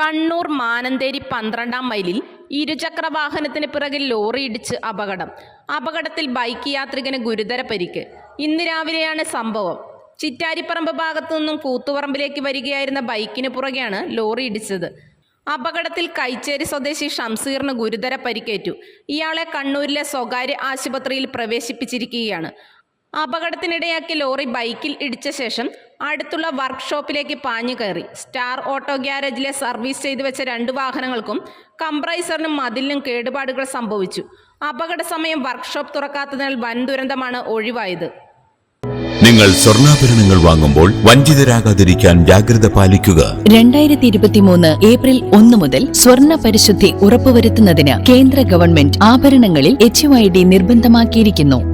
കണ്ണൂർ മാനന്തേരി പന്ത്രണ്ടാം മൈലിൽ ഇരുചക്ര വാഹനത്തിന് പിറകിൽ ലോറി ഇടിച്ച് അപകടം. അപകടത്തിൽ ബൈക്ക് യാത്രികന് ഗുരുതര പരിക്ക്. ഇന്ന് രാവിലെയാണ് സംഭവം. ചിറ്റാരിപ്പറമ്പ് ഭാഗത്തു നിന്നും കൂത്തുപറമ്പിലേക്ക് വരികയായിരുന്ന ബൈക്കിന് പുറകെയാണ് ലോറി ഇടിച്ചത്. അപകടത്തിൽ കൈച്ചേരി സ്വദേശി ഷംസീറിന് ഗുരുതര പരിക്കേറ്റു. ഇയാളെ കണ്ണൂരിലെ സ്വകാര്യ ആശുപത്രിയിൽ പ്രവേശിപ്പിച്ചിരിക്കുകയാണ്. അപകടത്തിനിടയാക്കി ലോറി ബൈക്കിൽ ഇടിച്ച ശേഷം അടുത്തുള്ള വർക്ക്ഷോപ്പിലേക്ക് പാഞ്ഞു കയറി. സ്റ്റാർ ഓട്ടോ ഗ്യാരേജിലെ സർവീസ് ചെയ്തു വെച്ച രണ്ട് വാഹനങ്ങൾക്കും കംപ്രൈസറിനും മതിലിനും കേടുപാടുകൾ സംഭവിച്ചു. അപകട സമയം വർക്ക്ഷോപ്പ് തുറക്കാത്തതിനാൽ വൻ ദുരന്തമാണ് ഒഴിവായത്. നിങ്ങൾ സ്വർണാഭരണങ്ങൾ വാങ്ങുമ്പോൾ വഞ്ചിതരാകാതിരിക്കാൻ ജാഗ്രത പാലിക്കുക. രണ്ടായിരത്തി ഇരുപത്തിമൂന്ന് ഏപ്രിൽ ഒന്ന് മുതൽ സ്വർണ പരിശുദ്ധി ഉറപ്പുവരുത്തുന്നതിന് കേന്ദ്ര ഗവൺമെന്റ് ആഭരണങ്ങളിൽ എച്ച് നിർബന്ധമാക്കിയിരിക്കുന്നു.